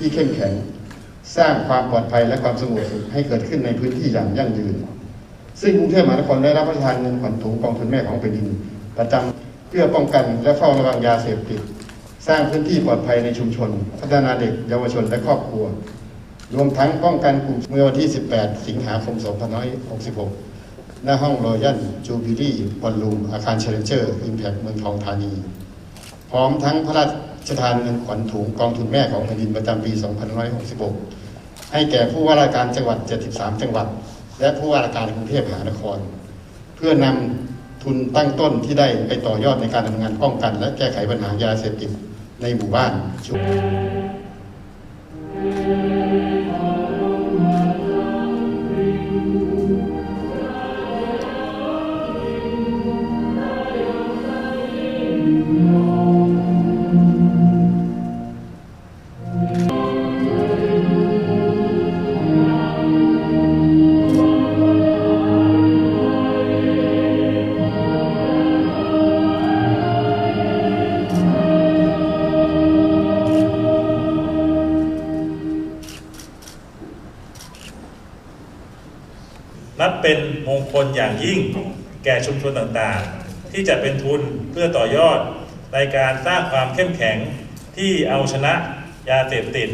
ที่เข้มแข็งสร้างความปลอดภัยและความสงบสุขให้เกิดขึ้นในพื้นที่อย่างยั่งยืน ซึ่งกรุงเทพมหานครได้รับพระราชทานเงินขวัญถุงกองทุนแม่ของแผ่นดิน ประจำเพื่อป้องกันและเฝ้าระวังยาเสพติด สร้างพื้นที่ปลอดภัยในชุมชน พัฒนาเด็กเยาวชนและครอบครัว รวมทั้งป้องกันกลุ่มเมื่อวันที่ 18 สิงหาคม 2566 หน้าห้องรอยัลจูบิลี่บอลลูมอาคารเชลเลนเจอร์อิมแพคเมืองทองธานี พร้อมทั้งพระราช สถานเงินขวัญถุงกองทุนแม่ของแผ่นดินประจำปี 2566 ให้แก่ผู้ว่าราชการจังหวัด 73 จังหวัด และผู้ว่าราชการกรุงเทพมหานคร เพื่อนำทุนตั้งต้นที่ได้ไปต่อยอดในการทำงานป้องกัน และแก้ไขปัญหายาเสพติดในหมู่บ้านชุม เป็นมงคลอย่างยิ่ง แก่ชุมชนต่างๆ ที่จะเป็นทุนเพื่อต่อยอดในการสร้างความเข้มแข็งที่เอาชนะยาเสพติด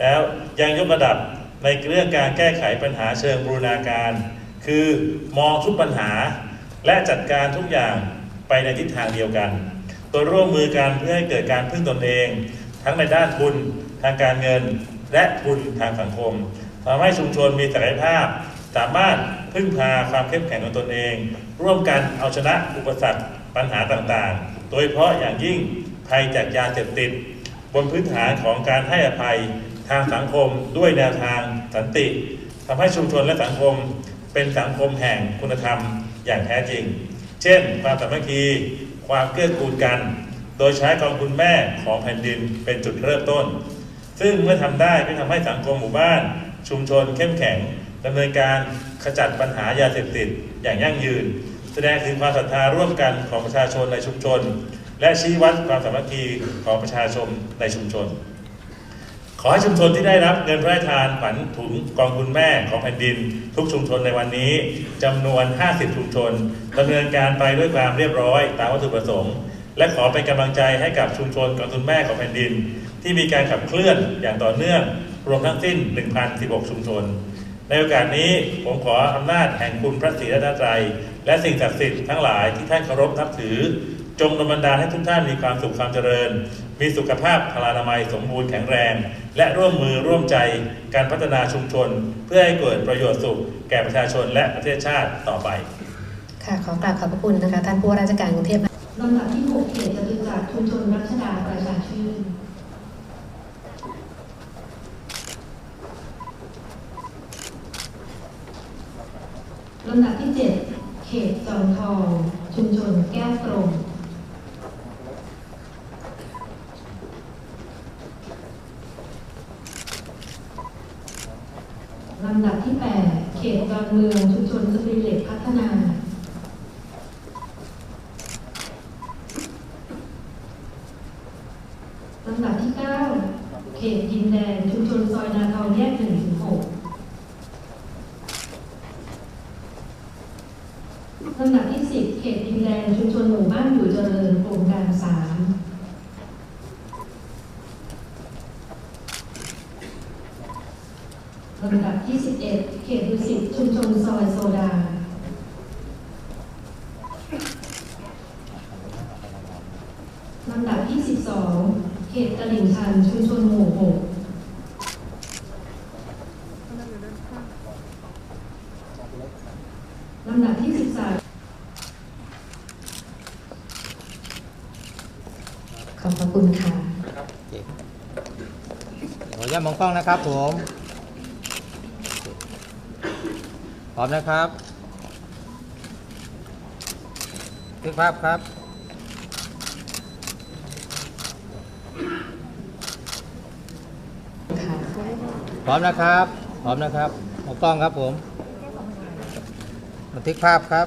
แล้วยังยกระดับในเรื่องการแก้ไขปัญหาเชิงบูรณาการ คือมองทุกปัญหา และจัดการทุกอย่างไปในทิศทางเดียวกันโดยร่วมมือกันเพื่อให้เกิดการพึ่งตนเอง ทั้งในด้านทุนทางการเงินและทุนทางสังคมทำให้ชุมชนมีศักยภาพ สามารถพึ่งพาความเข้มแข็งของตนเอง ร่วมกันเอาชนะอุปสรรคปัญหาต่างๆ โดยเฉพาะอย่างยิ่งภัยจากยาเสพติด บนพื้นฐานของการให้อภัยทางสังคมด้วยแนวทางสันติทำให้ชุมชนและสังคมเป็นสังคมแห่งคุณธรรมอย่างแท้จริง เช่น ความสามัคคี ความเกื้อกูลกัน โดยใช้กองทุนแม่ของแผ่นดินเป็นจุดเริ่มต้น ซึ่งเมื่อทำได้ก็ทำให้สังคมหมู่บ้าน ชุมชนเข้มแข็ง ดำเนินการขจัดปัญหายาเสพติดอย่างยั่งยืน แสดงถึงความศรัทธาร่วมกันของประชาชนในชุมชน และชี้วัดความสามัคคีของประชาชนในชุมชน ขอให้ชุมชนที่ได้รับเงินพระราชทานผันถุงกองทุนแม่ของแผ่นดิน ทุกชุมชนในวันนี้จำนวน 50 ชุมชนดำเนินการไปด้วยความเรียบร้อยตามวัตถุประสงค์และขอเป็นกำลังใจให้กับชุมชนกองทุนแม่ของแผ่นดิน ที่มีการขับเคลื่อนอย่างต่อเนื่อง รวมทั้งสิ้น 1,016 ชุมชน ในโอกาสนี้ผมขออำนาจแห่งคุณพระศรีรัตนตรัยและสิ่งศักดิ์สิทธิ์ทั้งหลายที่ท่านเคารพนับถือ จงดลบันดาลให้ทุกท่านมีความสุขความเจริญ มีสุขภาพพลานามัยสมบูรณ์แข็งแรง และร่วมมือร่วมใจการพัฒนาชุมชน เพื่อให้เกิดประโยชน์สุข แก่ประชาชนและประเทศชาติต่อไป ค่ะขอกราบขอบพระคุณนะคะ ท่านผู้ว่าราชการกรุงเทพลำดับที่6เขตจตุจักรชุมชนรัชดาประชาชื่น ลำดับที่ 7 เขตจอมทอง ชุมชนแก้วตรงลำดับที่ 8 เขตดอนเมือง ชุมชนสตรีเหล็กพัฒนาลำดับที่ 9 เขตดินแดง ชุมชนซอยนาทองแยก1ถึง6 ลำดับที่10เขตดินแดงชุมชนหมู่บ้านอยู่เจริญโครงการ3ลำดับที่11เอ็ดเขตดุสิตชุมชนซอยโซดาลำดับที่12เขตตลิ่งชันชุมชนหมู่หกลำดับที่ 13 ขอบพระ คุณค่ะขออนุญาตมองกล้องนะครับผมพร้อมนะครับทึกภาพครับพร้อมนะครับพร้อมนะครับมองกล้องครับผมบันทึกภาพครับ